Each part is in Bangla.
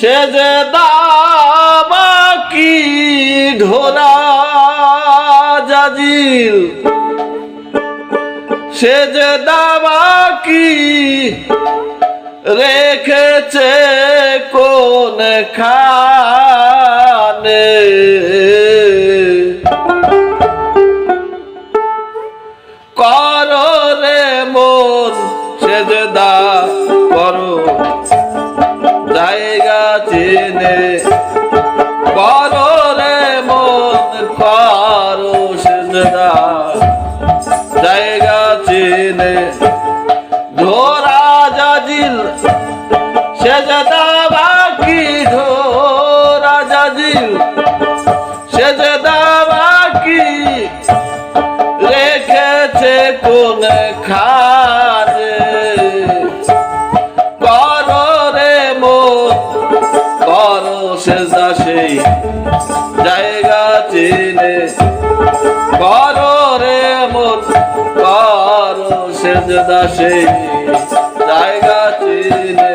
সে যে দাবা কি ঢোরা জাজিল? সে যে দাবা কি রেখেছে কোন খানে? চিনে করো রে মন করো সেজদা জায়গা চিনে ধরা জাজিল সেজদা বাকি ধরা জাজিল সেজদা বাকি রেখেছে কোন খানে সেজদা সেই জায়গা চিনে করো রে মোর করো সেজদা সেই জায়গা চিনে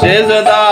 সেজদা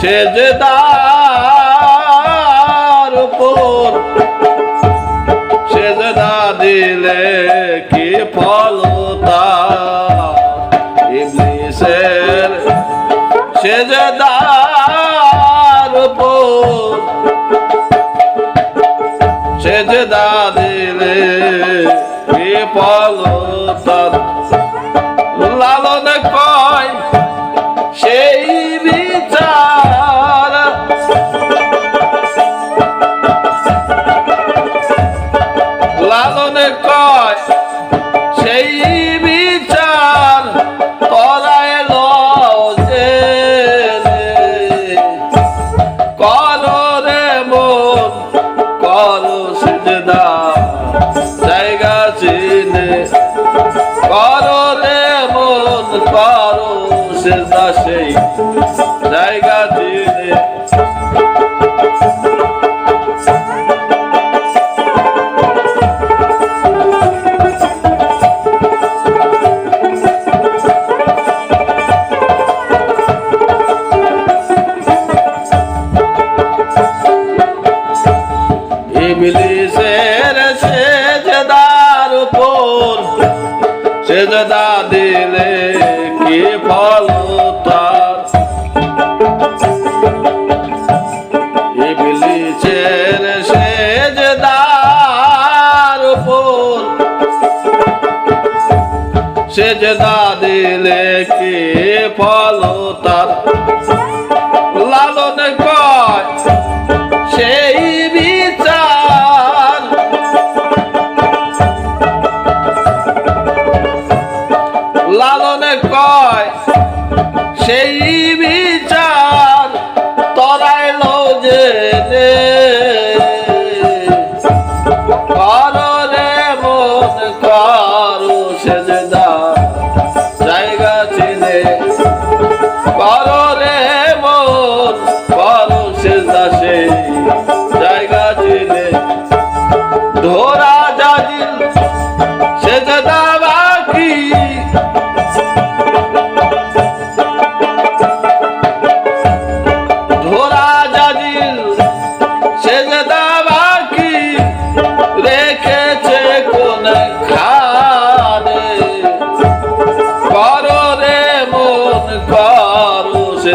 সেজদার উপর সেজদা দিলে কি ফল তার ইংলিশের সেজদার উপর সেজদা দিলে ফলতার লালন কয় করো রে মন করো সিজদা সেই জায়গা সেজদা দিলে কি ফল তার? ইবলিসের সেজদার উপর। সেজদা দিলে কি ফল তার? কয় সেই বিচার তরাইল যে কর রে মন কর সেজদা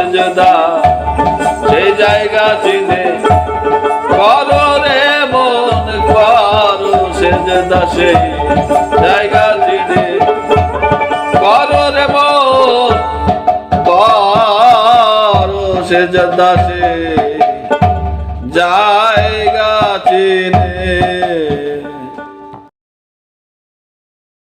সেজদা সেই জায়গা চিনে করো রে মন, করো সেজদা সেই জায়গা চিনে করো রে মন, করো সেজদা সেই জায়গা চিনে